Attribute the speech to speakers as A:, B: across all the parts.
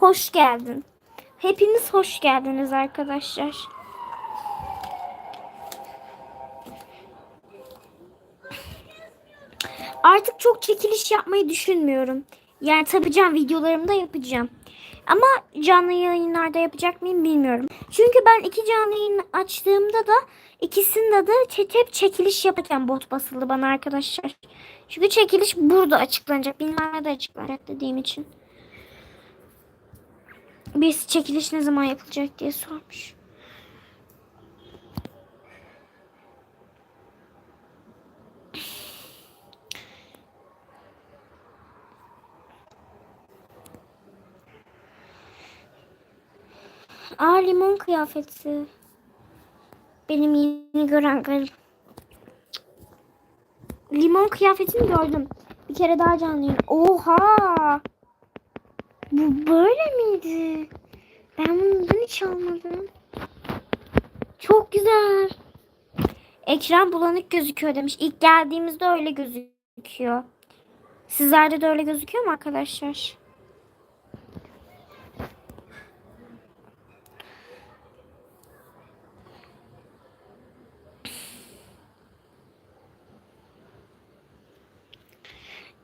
A: hoş geldin. Hepiniz hoş geldiniz arkadaşlar. Artık çok çekiliş yapmayı düşünmüyorum. Yani tabii can videolarımda yapacağım. Ama canlı yayınlarda yapacak mıyım bilmiyorum. Çünkü ben iki canlı yayın açtığımda da ikisinde de hep çekiliş yaparken bot basıldı bana arkadaşlar. Çünkü çekiliş burada açıklanacak. Bilmem de açıklanacak dediğim için. Biz çekiliş ne zaman yapılacak diye sormuş. Aa limon kıyafeti. Benim yeni gören garip. Limon kıyafetini gördüm. Bir kere daha canlıyım. Oha! Böyle miydi? Ben bundan hiç almadım. Çok güzel. Ekran bulanık gözüküyor demiş. İlk geldiğimizde öyle gözüküyor. Sizlerde de öyle gözüküyor mu arkadaşlar?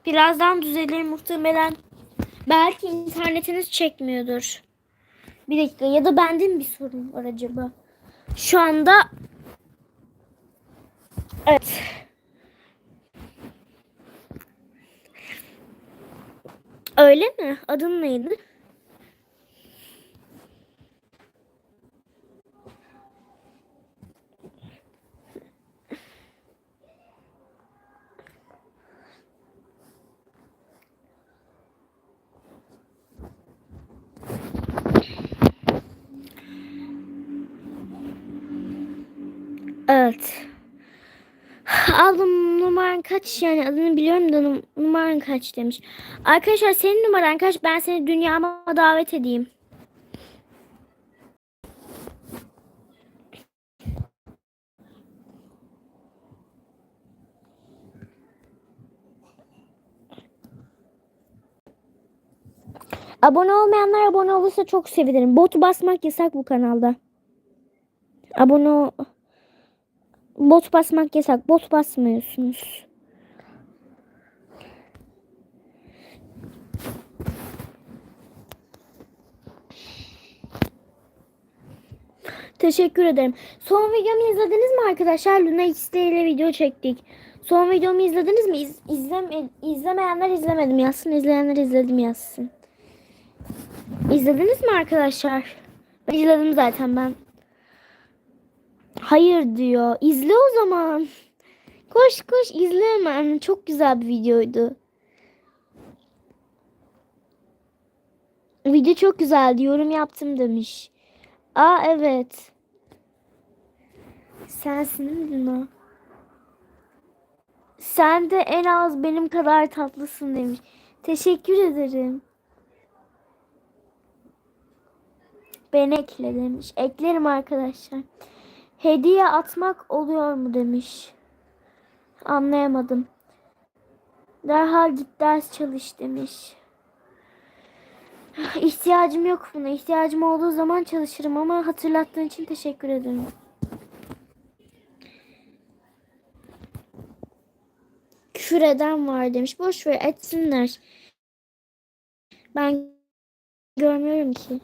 A: Birazdan düzelir muhtemelen. Belki internetiniz çekmiyordur. Bir dakika ya da bende mi bir sorun var acaba? Şu anda Evet. Öyle mi? Adın neydi? Evet. Aldım numaran kaç yani adını biliyorum da num- numaran kaç demiş. Arkadaşlar senin numaran kaç ben seni dünyama davet edeyim. Abone olmayanlar abone olursa çok sevinirim. Bot basmak yasak bu kanalda. Abone. Bot basmak yasak. Bot basmıyorsunuz. Teşekkür ederim. Son videomu izlediniz mi arkadaşlar? Luna XD ile video çektik. Son videomu izlediniz mi? İz, izleme, izlemeyenler izlemedim yazsın. İzleyenler izledim yazsın. İzlediniz mi arkadaşlar? Ben izledim zaten ben. Hayır diyor. İzle o zaman. Koş koş izle hemen. Çok güzel bir videoydu. Video çok güzeldi. Yorum yaptım demiş. Aa evet. Sensin değil mi Luna? Sen de en az benim kadar tatlısın demiş. Teşekkür ederim. Beni ekle demiş. Eklerim arkadaşlar. Hediye atmak oluyor mu demiş. Anlayamadım. Derhal git ders çalış demiş. İhtiyacım yok buna. İhtiyacım olduğu zaman çalışırım ama hatırlattığın için teşekkür ederim. Küfür eden var demiş. Boş ver etsinler. Ben görmüyorum ki.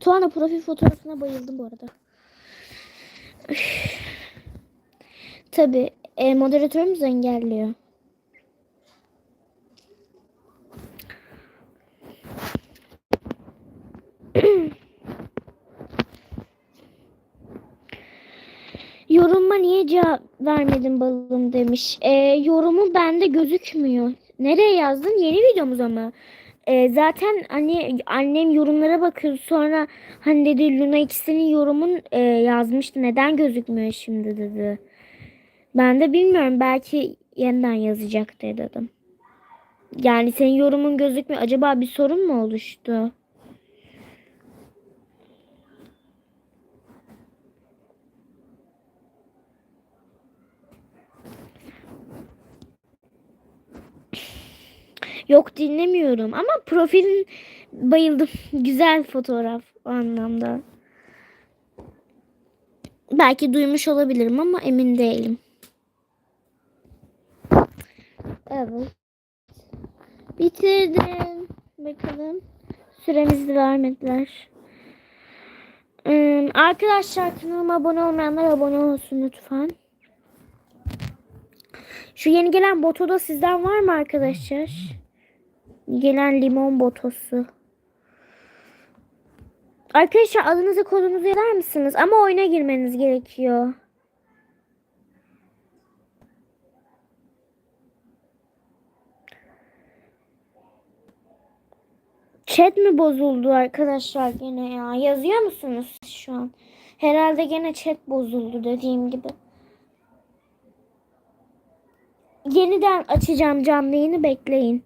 A: Tuana profil fotoğrafına bayıldım bu arada. Tabi e, moderatörümüz engelliyor. Yoruma niye cevap vermedin balım demiş. E, yorumu bende gözükmüyor. Nereye yazdın? Yeni videomuza mı? E, zaten hani annem yorumlara bakıyor sonra hani dedi Luna ikisinin yorumun e, yazmıştı. Neden gözükmüyor şimdi dedi. Ben de bilmiyorum belki yeniden yazacak dedi dedim. Yani senin yorumun gözükmüyor. Acaba bir sorun mu oluştu? Yok dinlemiyorum ama profilin bayıldım. Güzel fotoğraf o anlamda. Belki duymuş olabilirim ama emin değilim. Evet. Bitirdim. Bakalım. Süremizi vermediler. Ee, arkadaşlar kanalıma abone olmayanlar abone olsun lütfen. Şu yeni gelen boto da sizden var mı arkadaşlar? Gelen limon botosu. Arkadaşlar adınızı kodunuzu yazar mısınız? Ama oyuna girmeniz gerekiyor. Chat mi bozuldu arkadaşlar gene ya? Yazıyor musunuz şu an? Herhalde gene chat bozuldu dediğim gibi. Yeniden açacağım canlı yayını bekleyin.